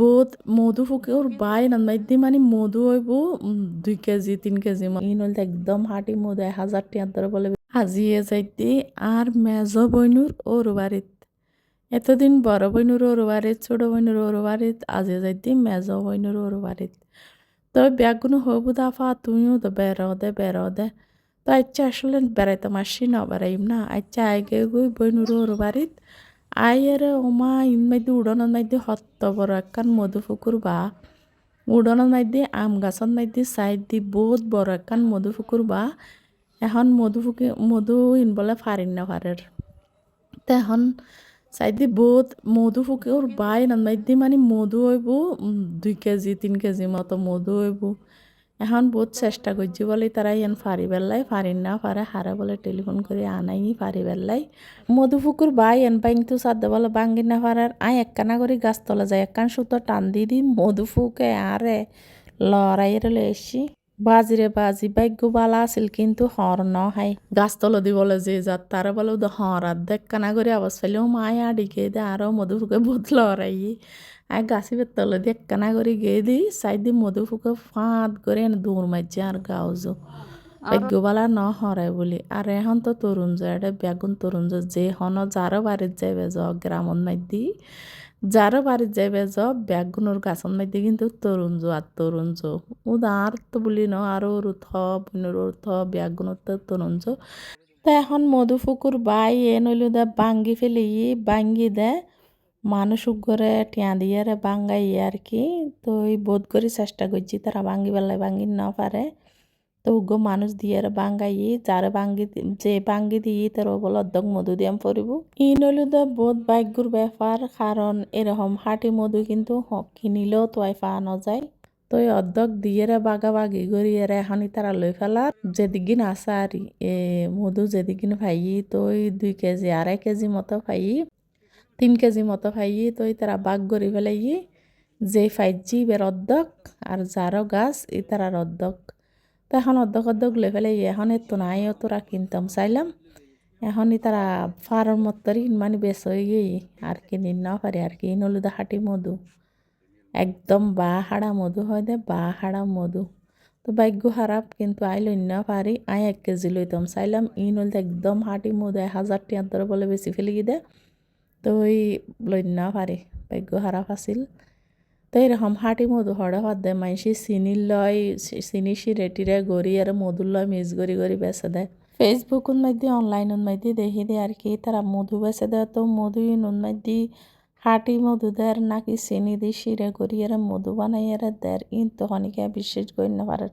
বহুত মধু ফুকে ওর বাই না মাইদি মানে মধু হইব দুই কেজি, তিন কেজি ইন হইলে একদম হাঁটি মধু, এক হাজার টিয়ার ধরে বলে হাজিয়ে যাইতে আর মেজ বইনুর ওর বাড়িত এতদিন বড় বইনুর ওর বাড়িত ছোট বইনুর ওর বাড়িত আজে যাইতে মেজ বইনুর ওর বাড়িত তো ব্যাগগুলো হবু দাফা তুমিও তো বেরো দে বেরো দে। তো আচ্ছা আসলে বেড়াইতে মাসি না বেড়াইম না আচ্ছা আগে গই বইনুর ওর বাড়িত আয়ের ওমা ইন মাইদি উড়নের মাইদি হত্ত বড় একখান মধু ফুকুর বা। উড়নের মাইদি আম গাছর মাইদি সাইড দি বহুত বড় একখান মধু ফুকুর বা। এখন মধু ফুকি মধু ইন বলে ফারিন না ফারের। তো এখন সাইদি বহুত মধু ফুকে ওর বাই না মাইদি মানে মধু হইব দুই কেজি, তিন কেজি মতো মধু হইব। এখন বহুত চেষ্টা করছি বলে তারা ইয়ান ফারি বেল্লাই ফারিন না ফারে হারে বলে টেলিফোন করে আনাই ফারি বেল্লাই মধুপুকুর বাই এন পাইং তো সাদ্দে বলে বাঙ্গি না ফারার আই একখানা করে গাছ তলা যায়, একখান সুতো টান দিয়ে দিই মধুফুকে আরে লড়াইয়ের এসি বাজিরে বাজি ভাগ্য বালা আছিল কিন্তু হর ন হাই গাছ তল দি বলে যে যাত তারা বলে তো হর আর দেখকানা করে আওয়াজ পেলেও মায় আডিকে দে আরও মধুফুকে বদল লড়াই আর গাছি তলে দি একখানা করে গিয়ে দি সাইড দি মধুফুকে ফাঁদ করে দৌড় মারছে আর গাউজো ভাগ্যবালা ন হরাই বলি। আর এখন তো তরুণ যে এটা বেগুন তরুণ যে যে হন যারও বাড়িত যাইবে য গ্রামন মাইদি যারও বাড়িত যাইবে য বেগুনের গাছন মাইদি কিন্তু তরুণ যো আর তরুণ যো উদার তো বলি ন আরও রুথ বুনের রুথ বেগুনের তো তরুণ যো তো এখন মধুপুকুর বাই, এ নইলে দে বাঙ্গি ফেলি, বাঙ্গি দে মানুষ করে টিয়া দিয়ে রে বাঙ্গাই আর কি তো এই বোধ করে চেষ্টা করছি তারা বাঙ্গি বেলায় বাঙ্গি না পারে তো উগ্র মানুষ দিয়ে বাঙ্গাই যারে বাঙ্গি যে বাঙ্গি দিয়ে তার বলে অর্ধক মধু দিয়াম পরিব। ই নইলে তো বহুত ভাগ্যর ব্যাপার, কারণ এরকম হাঁটি মধু কিন্তু কিনিলেও তো আর পাওয়া যায় তো এই অর্ধক দিয়ে বাগাবাগি এরা এখনই তারা লই ফেলার যেদিকিন আসা আর এ মধু যেদিকিন ভাই তো দুই কেজি, আড়াই কেজি মতো ভাই তিন কেজি মতো ভাই তো তারা বাগ করি ফেলাই যে ফাইজি বের অর্ধক, আর যারও গাছ, এই তারার অর্ধক। এখন অর্ধক অর্ধক লই ফেলাই এখন এত নাই তোরা কিনতাম চাইলাম। এখনই তারা ফার্ম মতরি মানে বেশ হয়ে গিয়ে আর কি নিন না পারে আর কি নলুদা হাঁটি মধু। একদম বা হাড়া মধু হয় দে বা হাড়া মধু। তো ভাগ্য খারাপ কিন্তু আই লই না পারি আই এক কেজি লইতাম চাইলাম ই নইলে একদম হাঁটি মধু টিয়ার ধরে বলে বেশি ফেলি দে। তো ওই লই না পারি ভাগ্য খারাপ আছিল। তো এরকম হাঁটি মধু হড়ে দেয় মাইসি চিনি লয় চিনি সিরেটিরে গড়ি আর মধু লয় মিস গড়ি গড়ি বেসে দেয়। ফেসবুক মধ্যে অনলাইন মধ্যে দেখি দে আর কি, তারা মধু বেসে দেয়, তো মধু ইনুন মধ্যে হাঁটি মধু দেয় নাকি চিনি দি সিরে গড়ি আর মধু বানাই আর দেয় ইন তো অনেকে বিশ্বাস করি না পারে